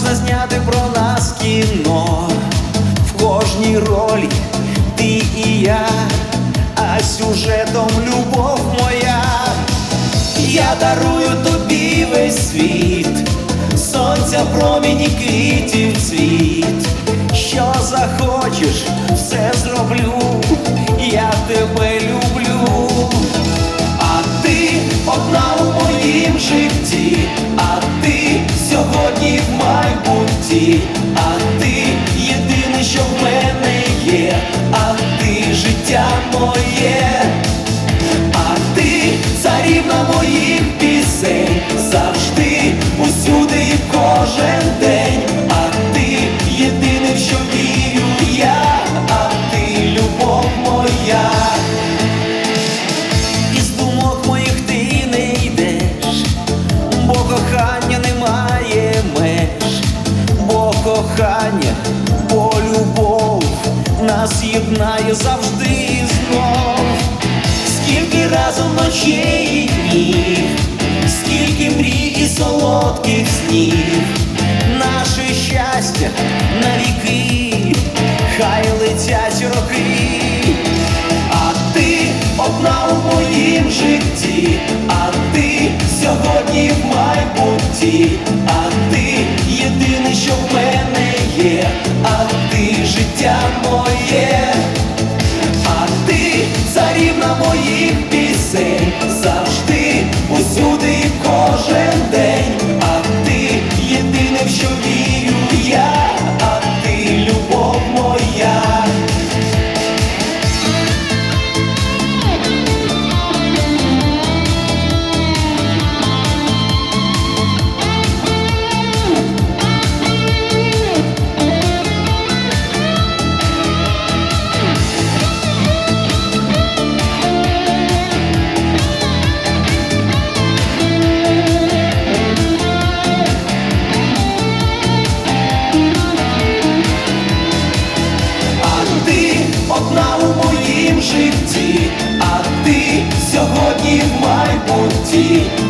можна зняти про нас кіно. В кожній ролі ти і я, а сюжетом любов моя. Я дарую тобі весь світ, сонця проміні квітів цвіт. Що захочеш, все зроблю, я тебе люблю. Моє. А ти царівна моїх пісень, завжди, усюди і кожен день, а ти єдине, що вірю я, а ти любов моя. Із думок моїх ти не йдеш, бо кохання немає меж, бо кохання, бо любов нас єднає завжди знов. Скільки разом ночей і днів, скільки мрій і солодких снів, наше щастя на віки, хай летять роки. Моїх пісень, see